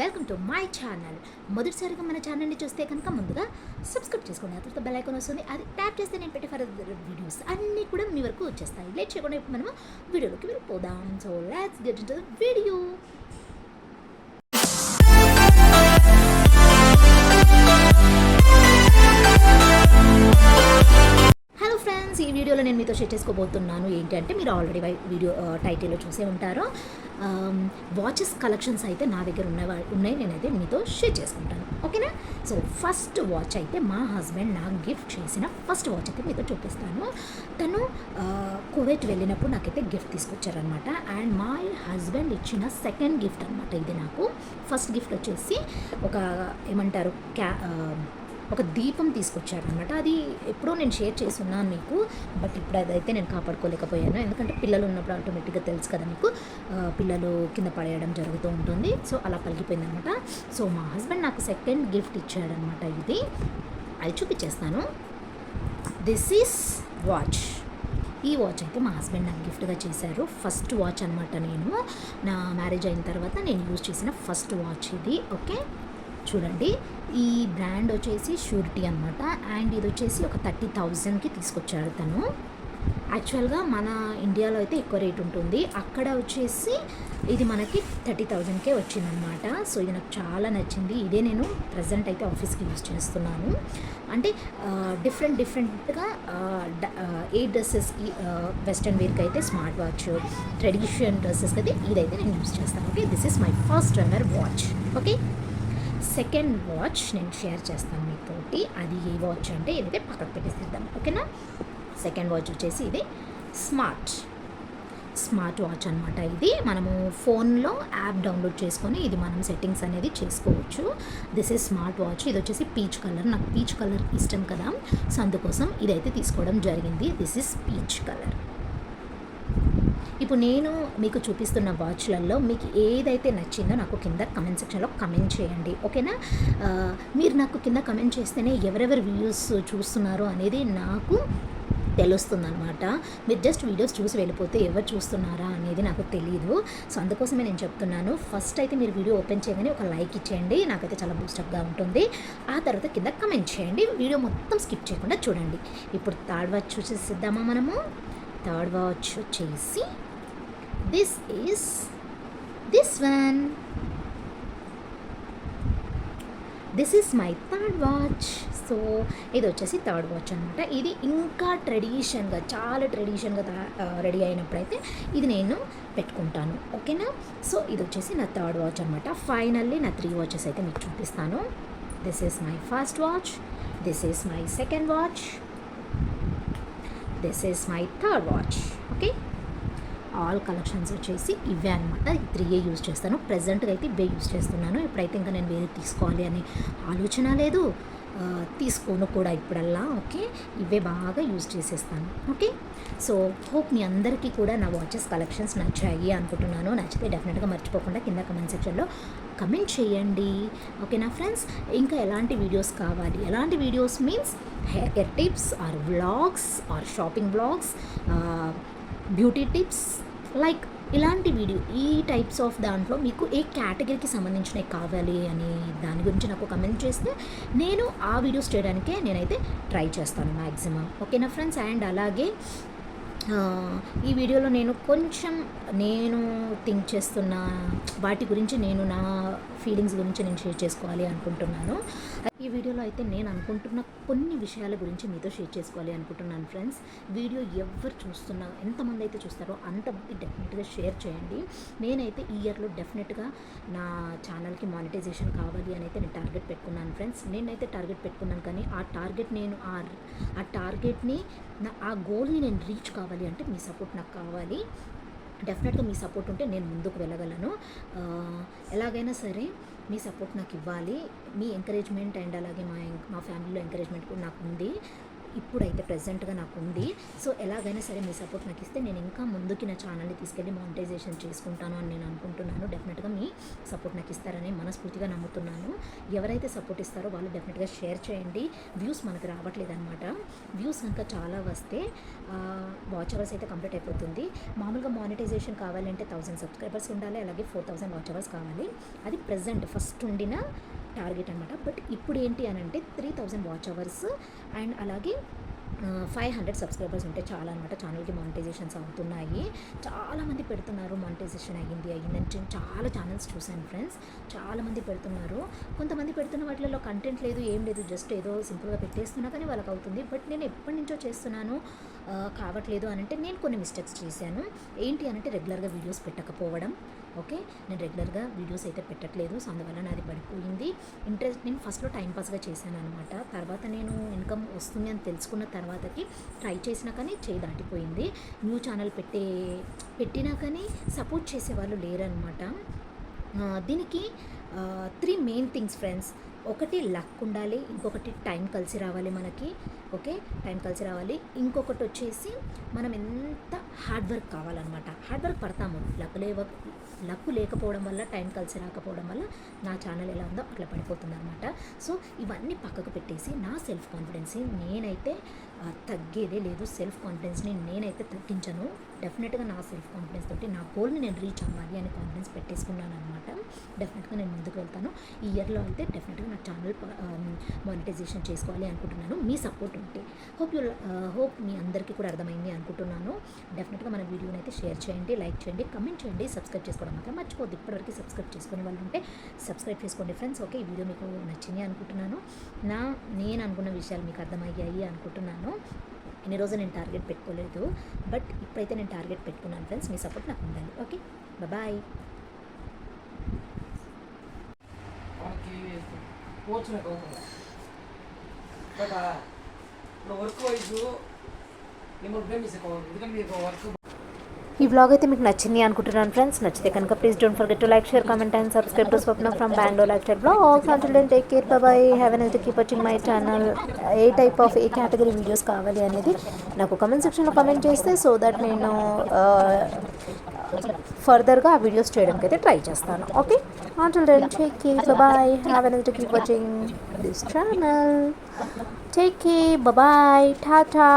Welcome to my channel మొదటిసారిగా మన ఛానల్ని చూస్తే కనుక ముందుగా సబ్స్క్రైబ్ చేసుకోండి. ఆ తర్వాత బెల్ ఐకాన్ వస్తుంది. అది ట్యాప్ చేస్తే నేను పెట్టే ఫర్దర్ వీడియోస్ అన్నీ కూడా మీ వరకు వచ్చేస్తాయి. లేట్ చేయకుండా ఇప్పుడు మనము వీడియోలోకి వెళ్ళిపోదాం. So let's get into video hello friends ఈ వీడియోలో నేను మీతో షేర్ చేసుకోబోతున్నాను. ఏంటంటే మీరు ఆల్రెడీ వీడియో టైటిల్లో చూసే ఉంటారు. వాచెస్ కలెక్షన్స్ అయితే నా దగ్గర ఉన్న ఉన్నాయి. నేనైతే మీతో షేర్ చేసుకుంటాను. ఓకేనా? సో ఫస్ట్ వాచ్ అయితే మా హస్బెండ్ నాకు గిఫ్ట్ చేసిన ఫస్ట్ వాచ్ అయితే మీతో చూపిస్తాను. తను కువైట్ వెళ్ళినప్పుడు నాకైతే గిఫ్ట్ తీసుకొచ్చారనమాట అండ్ మా హస్బెండ్ ఇచ్చిన సెకండ్ గిఫ్ట్ అనమాట ఇది నాకు. ఫస్ట్ గిఫ్ట్ వచ్చేసి ఒక ఏమంటారు క్యా ఒక దీపం తీసుకొచ్చారనమాట అది ఎప్పుడో నేను షేర్ చేస్తున్నాను మీకు. బట్ ఇప్పుడు అదైతే నేను కాపాడుకోలేకపోయాను. ఎందుకంటే పిల్లలు ఉన్నప్పుడు ఆటోమేటిక్గా తెలుసు కదా మీకు పిల్లలు కింద పడేయడం జరుగుతూ ఉంటుంది. సో అలా పలిగిపోయింది అనమాట సో మా హస్బెండ్ నాకు సెకండ్ గిఫ్ట్ ఇచ్చాడనమాట ఇది. అది చూపించేస్తాను. This is watch. ఈ వాచ్ అయితే మా హస్బెండ్ నాకు గిఫ్ట్గా చేశారు. ఫస్ట్ వాచ్ అనమాట నేను. నా మ్యారేజ్ అయిన తర్వాత నేను యూజ్ చేసిన ఫస్ట్ వాచ్ ఇది. ఓకే? చూడండి. ఈ బ్రాండ్ వచ్చేసి షూరిటీ అనమాట అండ్ ఇది వచ్చేసి ఒక థర్టీ థౌజండ్కి తీసుకొచ్చాడు తను. యాక్చువల్గా మన ఇండియాలో అయితే ఎక్కువ రేట్ ఉంటుంది. అక్కడ వచ్చేసి ఇది మనకి థర్టీ థౌజండ్కే వచ్చిందనమాట సో ఇది నాకు చాలా నచ్చింది. ఇదే నేను ప్రజెంట్ అయితే ఆఫీస్కి యూజ్ చేస్తున్నాను. అంటే డిఫరెంట్ డిఫరెంట్గా ఏ డ్రెస్సెస్కి వెస్ట్రన్ వేర్కి అయితే స్మార్ట్ వాచ్ ట్రెడిషనల్ డ్రెస్సెస్కి అయితే ఇదైతే నేను యూజ్ చేస్తాను. Okay this is my first runner watch okay second watch నేను షేర్ చేస్తాను మీతోటి. అది ఏ వాచ్ అంటే ఇదైతే పక్కకు పెట్టేసేద్దాం. ఓకేనా? సెకండ్ వాచ్ వచ్చేసి ఇది స్మార్ట్. స్మార్ట్ వాచ్ అనమాట ఇది. మనము ఫోన్లో యాప్ డౌన్లోడ్ చేసుకొని ఇది మనం సెట్టింగ్స్ అనేది చేసుకోవచ్చు. This is smart watch. ఇది వచ్చేసి పీచ్ కలర్. నాకు పీచ్ కలర్ ఇష్టం కదా. సో అందుకోసం ఇదైతే తీసుకోవడం జరిగింది. This is peach colour. ఇప్పుడు నేను మీకు చూపిస్తున్న వాచ్లలో మీకు ఏదైతే నచ్చిందో నాకు కింద కమెంట్ సెక్షన్లో కమెంట్ చేయండి. ఓకేనా మీరు నాకు కింద కమెంట్ చేస్తేనే ఎవరెవరు వీడియోస్ చూస్తున్నారో అనేది నాకు తెలుస్తుందన్నమాట. మీరు జస్ట్ వీడియోస్ చూసి వెళ్ళిపోతే ఎవరు చూస్తున్నారా అనేది నాకు తెలియదు సో అందుకోసమే నేను చెప్తున్నాను. ఫస్ట్ అయితే మీరు వీడియో ఓపెన్ చేయగానే ఒక లైక్ ఇచ్చేయండి. నాకైతే చాలా బూస్టప్గా ఉంటుంది. ఆ తర్వాత కింద కమెంట్ చేయండి. వీడియో మొత్తం స్కిప్ చేయకుండా చూడండి. ఇప్పుడు థర్డ్ వాచ్ చూసేసిద్దామా మనము? థర్డ్ వాచ్ వచ్చేసి this is this one. This is my third watch so ఇది వచ్చేసి థర్డ్ వాచ్ అనమాట ఇది ఇంకా ట్రెడిషన్గా చాలా ట్రెడిషన్గా రెడీ అయినప్పుడైతే ఇది నేను పెట్టుకుంటాను. ఓకేనా సో ఇది వచ్చేసి నా థర్డ్ వాచ్ అనమాట ఫైనల్లీ నా త్రీ వాచెస్ అయితే మీకు చూపిస్తాను. This is my first watch this is my second watch this is my third watch okay all collections వచ్చేసి ఇవే అనమాట త్రీయే యూజ్ చేస్తాను. ప్రజెంట్గా అయితే ఇవే యూజ్ చేస్తున్నాను. ఇప్పుడైతే ఇంకా నేను వేరే తీసుకోవాలి అనే ఆలోచన లేదు. తీసుకోను కూడా ఇప్పుడల్లా. ఓకే? ఇవే బాగా యూజ్ చేసేస్తాను. ఓకే? సో హోప్ మీ అందరికీ కూడా నా వాచెస్ కలెక్షన్స్ నచ్చాయి అనుకుంటున్నాను. నచ్చితే డెఫినెట్గా మర్చిపోకుండా కింద కమెంట్ సెక్షన్లో కమెంట్ చేయండి. ఓకేనా ఫ్రెండ్స్ ఇంకా ఎలాంటి వీడియోస్ కావాలి? ఎలాంటి videos means hair tips or vlogs or shopping vlogs beauty tips like ఇలాంటి వీడియో ఈ టైప్స్ ఆఫ్ దాంట్లో మీకు ఏ కేటగిరీకి సంబంధించినవి కావాలి అని దాని గురించి నాకు కమెంట్ చేస్తే నేను ఆ వీడియోస్ చేయడానికే నేనైతే ట్రై చేస్తాను మ్యాక్సిమం ఓకేనా ఫ్రెండ్స్ అండ్ అలాగే ఈ వీడియోలో నేను కొంచెం నేను థింక్ చేస్తున్న వాటి గురించి నేను నా ఫీలింగ్స్ గురించి నేను షేర్ చేసుకోవాలి అనుకుంటున్నాను. ఈ వీడియోలో అయితే నేను అనుకుంటున్న కొన్ని విషయాల గురించి మీతో షేర్ చేసుకోవాలి అనుకుంటున్నాను ఫ్రెండ్స్. వీడియో ఎవరు చూస్తున్నా ఎంతమంది అయితే చూస్తారో అంతమంది డెఫినెట్గా షేర్ చేయండి. నేనైతే ఈ ఇయర్లో డెఫినెట్గా నా ఛానల్కి మానిటైజేషన్ కావాలి అని అయితే నేను టార్గెట్ పెట్టుకున్నాను ఫ్రెండ్స్. నేనైతే టార్గెట్ పెట్టుకున్నాను కానీ ఆ టార్గెట్ నేను ఆ ఆ టార్గెట్ని నా ఆ గోల్ని నేను రీచ్ కావాలి అంటే మీ సపోర్ట్ నాకు కావాలి. డెఫినెట్గా మీ సపోర్ట్ ఉంటే నేను ముందుకు వెళ్ళగలను. ఎలాగైనా సరే మీ సపోర్ట్ నాకు ఇవ్వాలి. మీ ఎంకరేజ్మెంట్ అండ్ అలాగే మా మా ఫ్యామిలీలో ఎంకరేజ్మెంట్ కూడా నాకు ఉంది. ఇప్పుడైతే ప్రజెంట్గా నాకు ఉంది సో ఎలాగైనా సరే మీ సపోర్ట్ నాకు ఇస్తే నేను ఇంకా ముందుకి నా ఛానల్ని తీసుకెళ్ళి మానిటైజేషన్ చేసుకుంటాను అని నేను అనుకుంటున్నాను. డెఫినెట్గా మీ సపోర్ట్ నాకు ఇస్తారని మనస్ఫూర్తిగా నమ్ముతున్నాను. ఎవరైతే సపోర్ట్ ఇస్తారో వాళ్ళు డెఫినెట్గా షేర్ చేయండి. వ్యూస్ మనకు రావట్లేదు అనమాట వ్యూస్ కనుక చాలా వస్తే వాచ్ అవర్స్ అయితే కంప్లీట్ అయిపోతుంది. మామూలుగా మానిటైజేషన్ కావాలంటే థౌసండ్ సబ్స్క్రైబర్స్ ఉండాలి అలాగే ఫోర్ థౌసండ్ వాచ్ అవర్స్ కావాలి. అది ప్రజెంట్ ఫస్ట్ ఉండిన టార్గెట్ అనమాట బట్ ఇప్పుడు ఏంటి అని అంటే three thousand watch hours and అలాగే ఫైవ్ హండ్రెడ్ సబ్స్క్రైబర్స్ ఉంటే చాలా అనమాట ఛానల్కి మానిటైజేషన్స్ అవుతున్నాయి. చాలామంది పెడుతున్నారు మానిటైజేషన్ అయ్యింది అయ్యింది అని చాలా ఛానల్స్ చూశాను ఫ్రెండ్స్. చాలామంది పెడుతున్నారు. కొంతమంది పెడుతున్న వాటిలో కంటెంట్ లేదు ఏం లేదు జస్ట్ ఏదో సింపుల్గా పెట్టేస్తున్నా కానీ వాళ్ళకి అవుతుంది బట్ నేను ఎప్పటి నుంచో చేస్తున్నాను కావట్లేదు అని అంటే నేను కొన్ని మిస్టేక్స్ చేశాను. ఏంటి అని అంటే రెగ్యులర్గా వీడియోస్ పెట్టకపోవడం ఓకే? నేను రెగ్యులర్గా వీడియోస్ అయితే పెట్టట్లేదు సో అందువల్ల నాది పడిపోయింది. ఇంట్రెస్ట్ నేను ఫస్ట్లో టైంపాస్గా చేశాను అనమాట తర్వాత నేను ఇన్కమ్ వస్తుంది అని తెలుసుకున్న తర్వాతకి ట్రై చేసినా కానీ చేయి దాటిపోయింది. న్యూ ఛానల్ పెట్టే పెట్టినా కానీ సపోర్ట్ చేసేవాళ్ళు లేరనమాట దీనికి త్రీ మెయిన్ థింగ్స్ ఫ్రెండ్స్. ఒకటి లక్ ఉండాలి ఇంకొకటి టైం కలిసి రావాలి మనకి ఓకే? టైం కలిసి రావాలి. ఇంకొకటి వచ్చేసి మనం ఎంత హార్డ్ వర్క్ కావాలన్నమాట. హార్డ్ వర్క్ పడతాము. లక్ లేవ లక్ లేకపోవడం వల్ల టైం కలిసి రాకపోవడం వల్ల నా ఛానల్ ఎలా ఉందో అట్లా పడిపోతుంది అనమాట సో ఇవన్నీ పక్కకు పెట్టేసి నా సెల్ఫ్ కాన్ఫిడెన్స్ని నేనైతే తగ్గేదే లేదు. సెల్ఫ్ కాన్ఫిడెన్స్ని నేనైతే తగ్గించను. డెఫినెట్గా నా సెల్ఫ్ కాన్ఫిడెన్స్ తోటి నా గోల్ని నేను రీచ్ అవ్వాలి అని కాన్ఫిడెన్స్ పెట్టేసుకున్నాను అనమాట డెఫినెట్గా నేను ముందుకు వెళ్తాను. ఈ ఇయర్లో అయితే డెఫినెట్గా నా ఛానల్ మానిటైజేషన్ చేసుకోవాలి అనుకుంటున్నాను. మీ సపోర్ట్ ఉంటే. హోప్ యూ హోప్ మీ అందరికీ కూడా అర్థమైంది అనుకుంటున్నాను. డెఫినెట్గా మన వీడియోని అయితే షేర్ చేయండి లైక్ చేయండి కమెంట్ చేయండి. సబ్స్క్రైబ్ చేసుకోవడం మాత్రం మర్చిపోద్దు ఇప్పటివరకు సబ్స్క్రైబ్ చేసుకునే వాళ్ళు ఉంటే సబ్స్క్రైబ్ చేసుకోండి ఫ్రెండ్స్ ఓకే ఈ వీడియో మీకు నచ్చింది అనుకుంటున్నాను. నా నేను అనుకున్న విషయాలు మీకు అర్థమయ్యాయి అనుకుంటున్నాను. ఇన్ని రోజులు నేను టార్గెట్ పెట్టుకోలేదు బట్ ఇప్పుడైతే నేను టార్గెట్ పెట్టుకున్నాను ఫ్రెండ్స్ మీ సపోర్ట్ నాకు ఉండాలి ఓకే బాయ్ బట్ ఇప్పుడు వర్క్ వైజ్ మిమ్మల్ని ప్రేమిస్తే ఎందుకంటే మీకు వర్క్ ఈ బ్లాగ్ అయితే మీకు నచ్చింది అనుకుంటున్నాను ఫ్రెండ్స్ నచ్చితే కనుక please don't forget to like share comment and subscribe to Swapna from Bengaluru lifestyle blogs until then take care bye have an keep watching my channel a type of a category videos కావాలి అనేది నాకు comment సెక్షన్లో comment చేస్తే so that నేను ఫర్దర్గా ఆ videos చేయడానికి అయితే ట్రై చేస్తాను. Okay until then take care bye have an keep watching this channel take care bye tata